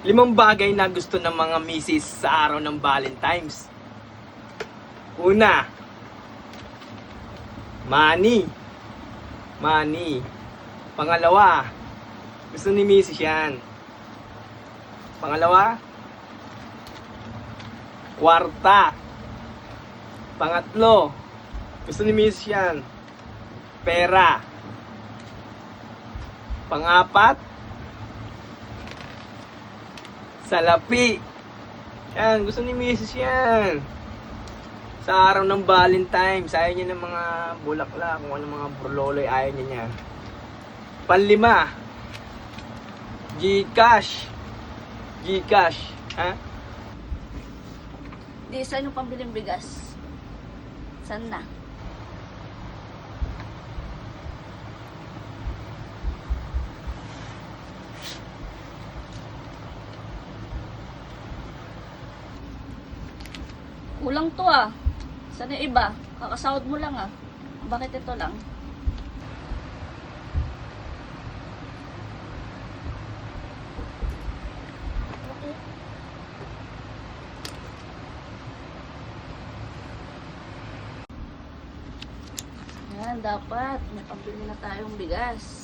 Limang bagay na gusto ng mga misis sa araw ng Valentine's. Una, money. Money. Pangalawa, gusto ni misis yan. Pangalawa, kwarta. Pangatlo, gusto ni misis yan. Pera. Pangapat, salapi. Yan, gusto ni Mrs. yan. Sa araw ng Valentine's, ayaw niya ng mga bulaklak, kung ano mga burloloy, ayaw niya niyan. Panlima, Gcash. Gcash. Ha? Di, saan yung pambiling bigas? Saan na? Kulang to ah. Yung iba? Kakasahod mo lang ah. Bakit ito lang? Yan, dapat. May pambili na tayong bigas.